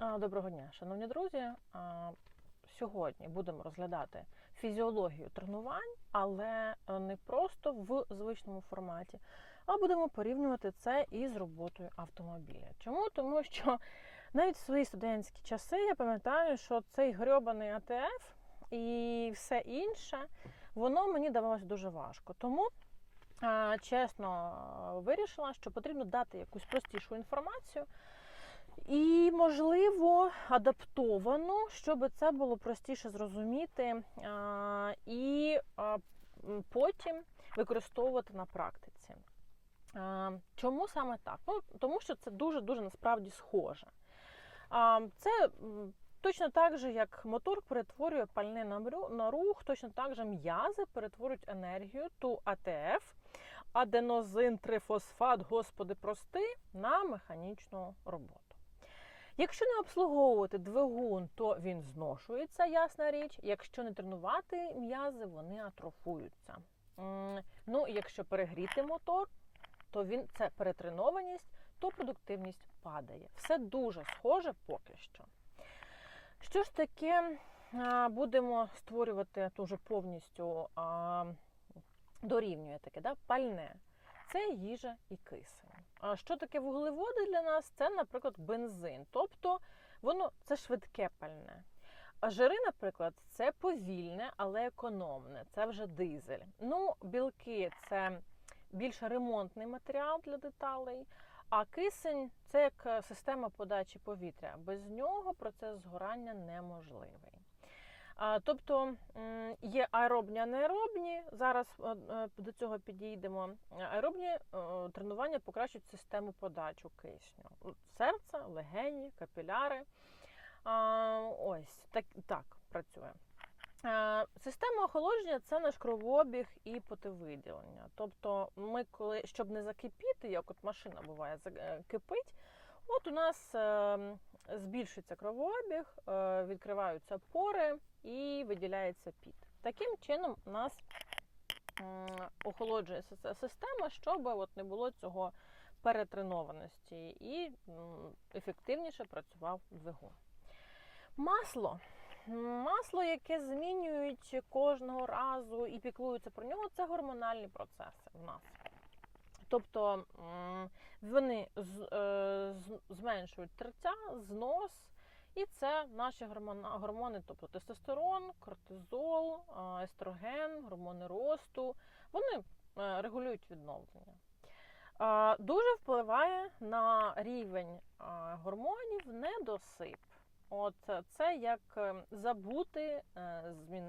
Доброго дня, шановні друзі. Сьогодні будемо розглядати фізіологію тренувань, але е, не просто в звичному форматі, а будемо порівнювати це із роботою автомобіля. Чому? Тому що навіть в свої студентські часи я пам'ятаю, що цей грьобаний АТФ і все інше, воно мені давалося дуже важко. Тому чесно вирішила, що потрібно дати якусь простішу інформацію. І, можливо, адаптовану, щоб це було простіше зрозуміти і потім використовувати на практиці. Чому саме так? Ну, тому що це дуже-дуже насправді схоже. Це точно так же, як мотор перетворює пальне на рух, точно так же м'язи перетворюють енергію, ту АТФ, аденозин трифосфат, господи, прости, на механічну роботу. Якщо не обслуговувати двигун, то він зношується, ясна річ. Якщо не тренувати м'язи, вони атрофуються. Ну, якщо перегріти мотор, то він це перетренованість, то продуктивність падає. Все дуже схоже поки що. Що ж таке будемо створювати дуже повністю дорівнює таке, да? пальне. Це їжа і кисень. А що таке вуглеводи для нас? Це, наприклад, бензин. Тобто воно це швидке пальне. А жири, наприклад, це повільне, але економне. Це вже дизель. Ну, білки це більш ремонтний матеріал для деталей. А кисень це як е, система подачі повітря. Без нього процес згорання неможливий. Тобто є аеробні, анаеробні. Зараз е, е, до цього підійдемо. Аеробні е, тренування покращують систему подачі кисню. Серце, легені, капіляри. Ось так, так працює. Система охолодження це наш кровообіг і потовиділення. Тобто, ми, коли щоб не закипіти, як от машина буває, кипить, от у нас е, збільшується кровообіг, відкриваються пори і виділяється піт. Таким чином, у нас охолоджується ця система, щоб от не було цього перетренованості і ефективніше працював двигун. Масло. Масло, яке змінюють кожного разу і піклуються про нього, це гормональні процеси в нас. Тобто вони е, зменшують тертя, знос, і це наші гормони, тобто тестостерон, кортизол, естроген, гормони росту. Вони е, регулюють відновлення. Дуже впливає на рівень гормонів недосип. От е, це як е, забути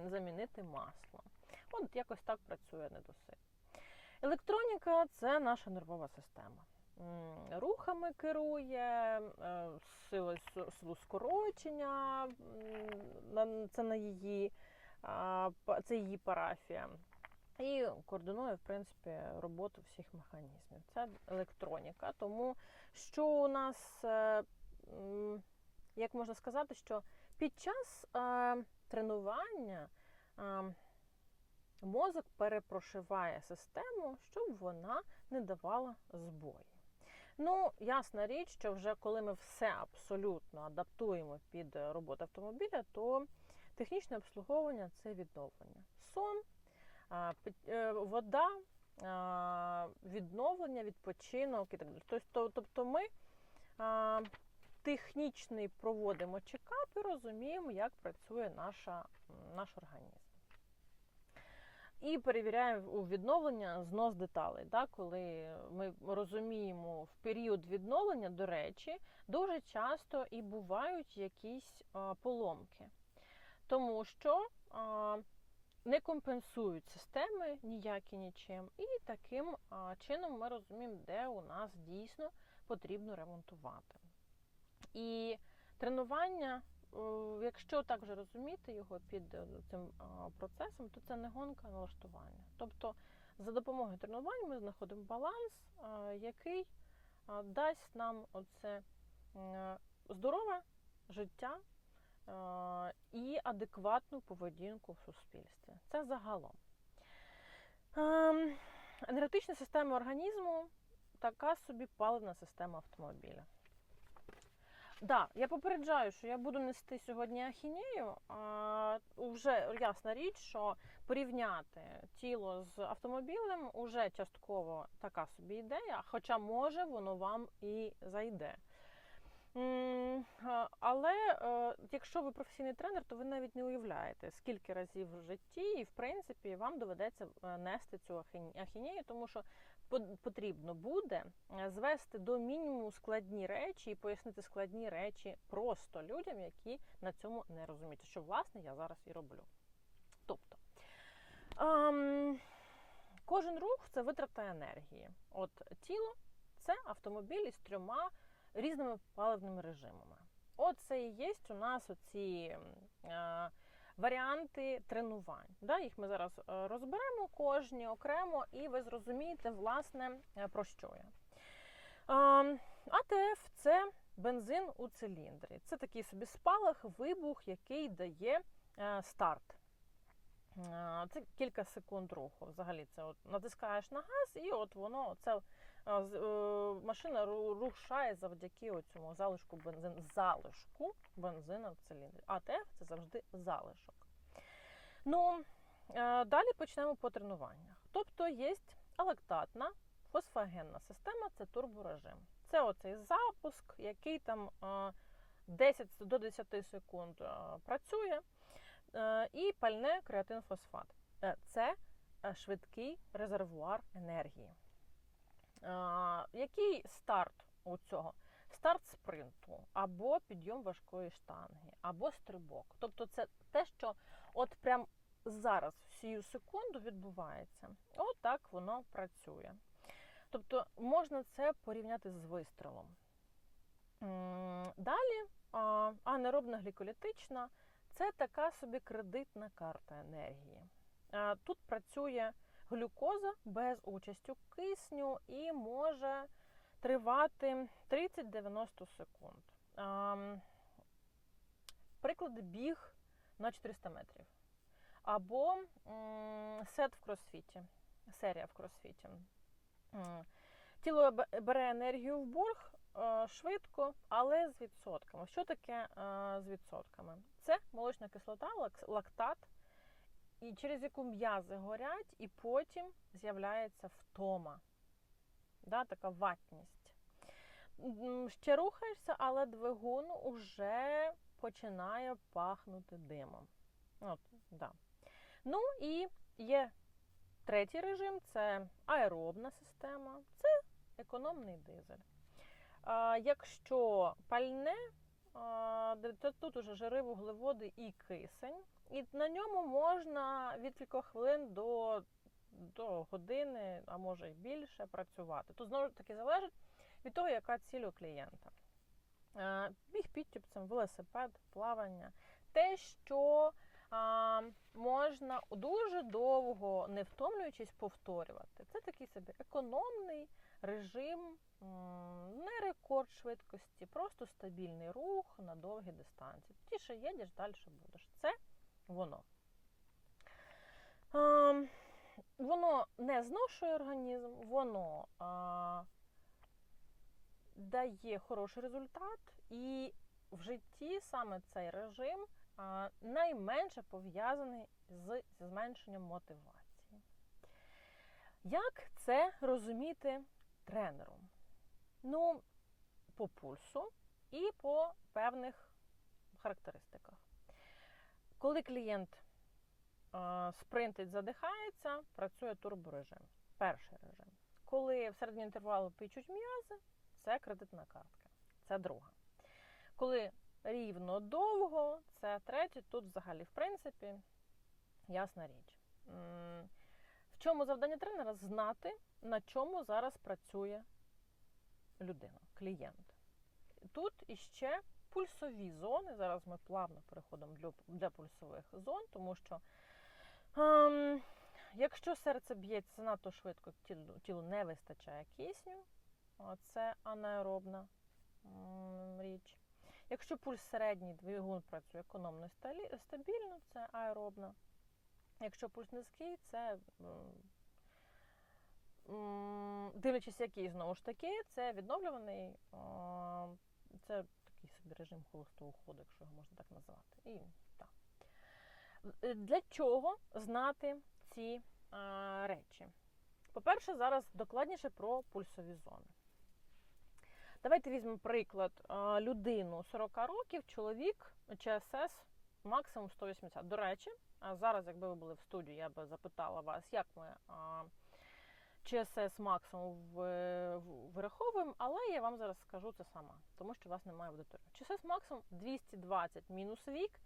замінити масло. От якось так працює недосип. Електроніка це наша нервова система. Рухами керує, е, силу скорочення, це на її, це її парафія. І координує, в принципі, роботу всіх механізмів. Це електроніка. Тому що у нас, е, як можна сказати, що під час е, тренування мозок перепрошиває систему, щоб вона не давала збої. Ну, ясна річ, що вже коли ми все абсолютно адаптуємо під е, роботу автомобіля, то технічне обслуговування це відновлення. Сон, е, вода, відновлення, відпочинок і так далі. Тобто, ми технічний проводимо чекап і розуміємо, як працює наша, наш організм. І перевіряємо у відновлення знос деталей. Да? Коли ми розуміємо в період відновлення, до речі, дуже часто і бувають якісь поломки, тому що не компенсують системи ніякі нічим, і таким чином ми розуміємо, де у нас дійсно потрібно ремонтувати. І тренування, якщо так вже розуміти його під е, цим процесом, то це не гонка, а налаштування. Тобто за допомогою тренувань ми знаходимо баланс, який дасть нам оце здорове життя е, і адекватну поведінку в суспільстві. Це загалом. Ем, Енергетична система організму така собі паливна система автомобіля. Да, я попереджаю, що я буду нести сьогодні ахінею. А, вже ясна річ, що порівняти тіло з автомобілем уже частково така собі ідея, хоча може воно вам і зайде. Але е, якщо ви професійний тренер, то ви навіть не уявляєте, скільки разів в житті, і в принципі вам доведеться е, нести цю ахінею, тому що потрібно буде е, звести до мінімуму складні речі і пояснити складні речі просто людям, які на цьому не розуміють. Що власне я зараз і роблю. Тобто ем, кожен рух це витрата енергії. От тіло це автомобіль із трьома різними паливними режимами. Оце і є у нас оці е, варіанти тренувань. Да? Їх ми зараз е, розберемо кожні окремо, і ви зрозумієте, власне, е, про що я. Е, АТФ це бензин у циліндрі. Це такий собі спалах, вибух, який дає е, старт. Це кілька секунд руху. Взагалі, це от натискаєш на газ, і от воно це машина рушає завдяки цьому залишку бензину. Залишку бензина в циліндрі. АТФ це завжди залишок. Ну, е, далі почнемо по тренуваннях. Тобто є алектатна фосфогенна система, це турборежим. Це оцей запуск, який там е, 10 до 10 секунд е, працює. Е, І пальне креатинфосфат. Е, Це е, швидкий резервуар енергії. Який старт у цього? Старт спринту, або підйом важкої штанги, або стрибок. Тобто це те, що от прям зараз, в сію секунду, відбувається. От так воно працює. Тобто можна це порівняти з вистрілом. Далі анеробна гліколітична це така собі кредитна карта енергії. Тут працює глюкоза без участю кисню і може тривати 30-90 секунд. Приклади біг на 400 метрів. Або сет в кросфіті, серія в кросфіті. Тіло бере енергію в борг е, швидко, але з відсотками. Що таке е, з відсотками? Це молочна кислота, лактат, і через яку м'язи горять, і потім з'являється втома. Да, така ватність. Ще рухаєшся, але двигун уже починає пахнути димом. От, да. Ну і є третій режим це аеробна система, це економний дизель. А, якщо пальне, а, то тут уже жири, вуглеводи і кисень, і на ньому можна від кількох хвилин до, до години, а може й більше, працювати. Тут знову ж таки залежить від того, яка ціль у клієнта. А, Біг підтюпцем, велосипед, плавання. Те, що а, можна дуже довго, не втомлюючись, повторювати. Це такий собі економний режим, не рекорд швидкості, просто стабільний рух на довгі дистанції. Тіше їдеш, далі будеш. Це воно. А, воно не зношує організм, воно а, дає хороший результат, і в житті саме цей режим а, найменше пов'язаний з зменшенням мотивації. Як це розуміти тренером? Ну, по пульсу і по певних характеристиках. Коли клієнт спринтить, задихається, працює турборежим. Перший режим. Коли в середньому інтервалу печуть м'язи, це кредитна картка. Це друга. Коли рівно довго, це третє. Тут взагалі, в принципі, ясна річ. В чому завдання тренера? Знати, на чому зараз працює людина, клієнт. Тут іще пульсові зони. Зараз ми плавно переходимо для, для пульсових зон, тому що ем, якщо серце б'ється занадто швидко, тілу, тілу не вистачає кисню, це анаеробна річ. Якщо пульс середній, двигун працює економно і стабільно, це аеробна. Якщо пульс низький, це дивлячись, який знову ж таки, це відновлюваний, це такий собі режим холостого ходу, якщо його можна так назвати. І так. Е, Для чого знати ці а, речі? По-перше, зараз докладніше про пульсові зони. Давайте візьмемо приклад людину 40 років, чоловік, ЧСС максимум 180. До речі, зараз, якби ви були в студії, я би запитала вас, як ми ЧСС максимум вираховуємо, але я вам зараз скажу це сама, тому що у вас немає аудиторії. ЧСС максимум 220 мінус вік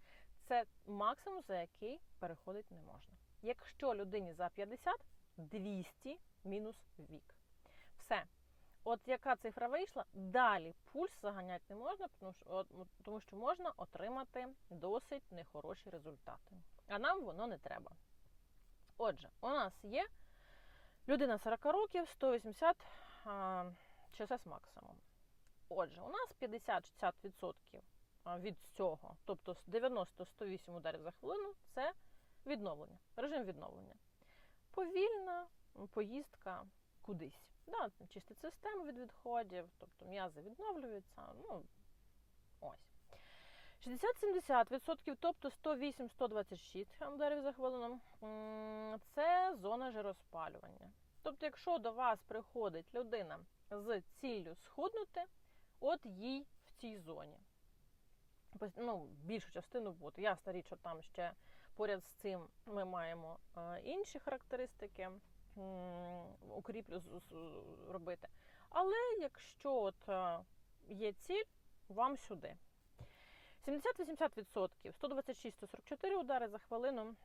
це максимум, за який переходити не можна. Якщо людині за 50, 200 мінус вік. Все. От яка цифра вийшла, далі пульс заганяти не можна, тому що, от, тому що можна отримати досить нехороші результати. А нам воно не треба. Отже, у нас є людина 40 років, 180 а, ЧСС максимум. Отже, у нас 50-60% від цього, тобто з 90-108 ударів за хвилину, це відновлення, режим відновлення. Повільна поїздка кудись. Да, чистить систему від відходів, тобто м'язи відновлюються. Ну, ось. 60-70%, тобто 108-126 ударів за хвилину, це зона жироспалювання. Тобто, якщо до вас приходить людина з ціллю схуднути, от їй в цій зоні. Ну, більшу частину бути. Ясна річ, що там ще поряд з цим ми маємо е, інші характеристики укріплю робити. Але якщо от е, є ціль, вам сюди. 70-80%, 126-144 удари за хвилину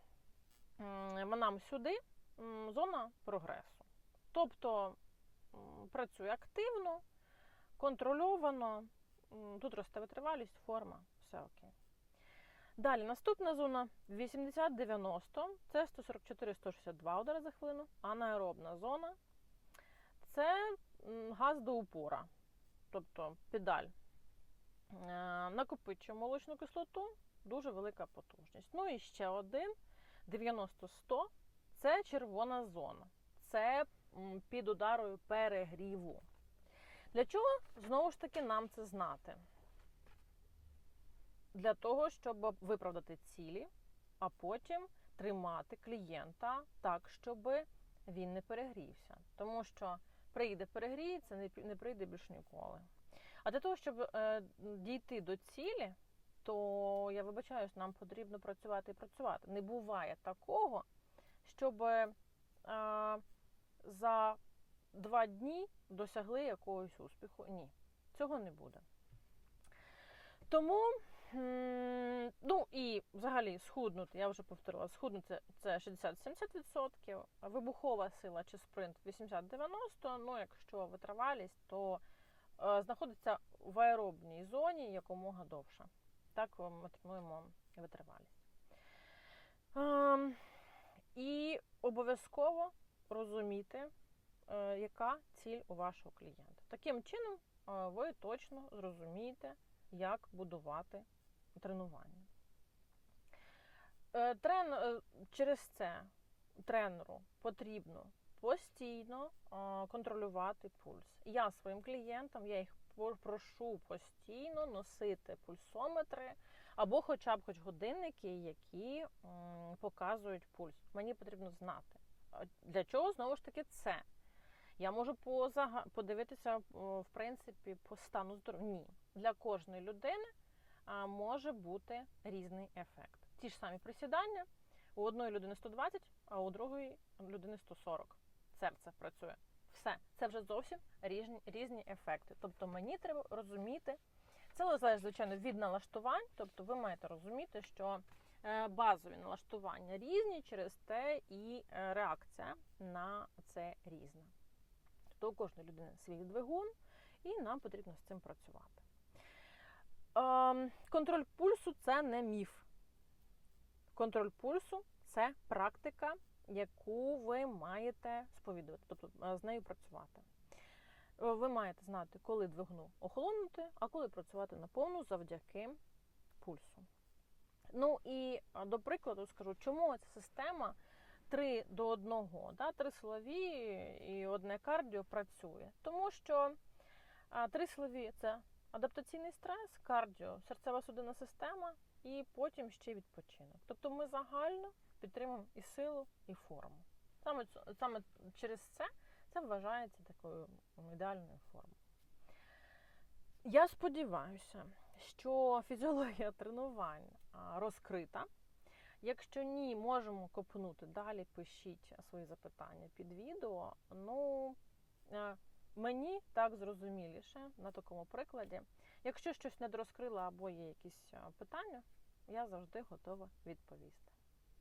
нам сюди зона прогресу. Тобто працює активно, контрольовано, тут росте витривалість, форма, все окей. Далі наступна зона 80-90, це 144-162 удари за хвилину. Анаеробна зона це газ до упора, тобто педаль. Е, Накопичує молочну кислоту, дуже велика потужність. Ну і ще один 90-100 це червона зона. Це під ударою перегріву. Для чого знову ж таки нам це знати? Для того, щоб виправдати цілі, а потім тримати клієнта так, щоб він не перегрівся. Тому що прийде перегріється, не прийде більш ніколи. А для того, щоб е, дійти до цілі, то я вибачаюсь, нам потрібно працювати і працювати. Не буває такого, щоб е, за два дні досягли якогось успіху. Ні, цього не буде. Тому, ну і взагалі схуднути, я вже повторила, схуднути це 60-70%, вибухова сила чи спринт 80-90%, ну якщо витривалість, то знаходиться в аеробній зоні якомога довше. Так ми тренуємо витривалість. Ем, і обов'язково розуміти, е, яка ціль у вашого клієнта. Таким чином, е, ви точно зрозумієте, як будувати тренування. Е, Трен, е, через це тренеру потрібно постійно контролювати пульс. Я своїм клієнтам я їх прошу постійно носити пульсометри або хоча б хоч годинники, які показують пульс. Мені потрібно знати. Для чого знову ж таки це? Я можу позага... подивитися в принципі по стану здоров'я. Ні. Для кожної людини може бути різний ефект. Ті ж самі присідання. У одної людини 120, а у другої людини 140. Серце працює. Все, це вже зовсім різні, різні ефекти. Тобто мені треба розуміти, це залежить, звичайно, від налаштувань. Тобто ви маєте розуміти, що е, базові налаштування різні, через те і е, реакція на це різна. Тобто у кожної людини свій двигун, і нам потрібно з цим працювати. Ем, Контроль пульсу це не міф. Контроль пульсу це практика, яку ви маєте сповідувати, тобто е, з нею працювати. Е, Ви маєте знати, коли двигуну охолонути, а коли працювати на повну завдяки пульсу. Ну і до прикладу скажу, чому ця система 3 до 1, да, три силові і одне кардіо працює. Тому що три силові це адаптаційний стрес, кардіо, серцева судинна система і потім ще відпочинок. Тобто ми загально підтримуємо і силу, і форму. Саме, саме через це це вважається такою ідеальною формою. Я сподіваюся, що фізіологія тренувань розкрита. Якщо ні, можемо копнути далі. Пишіть свої запитання під відео. Ну, мені так зрозуміліше на такому прикладі. Якщо щось не розкрила або є якісь питання, я завжди готова відповісти.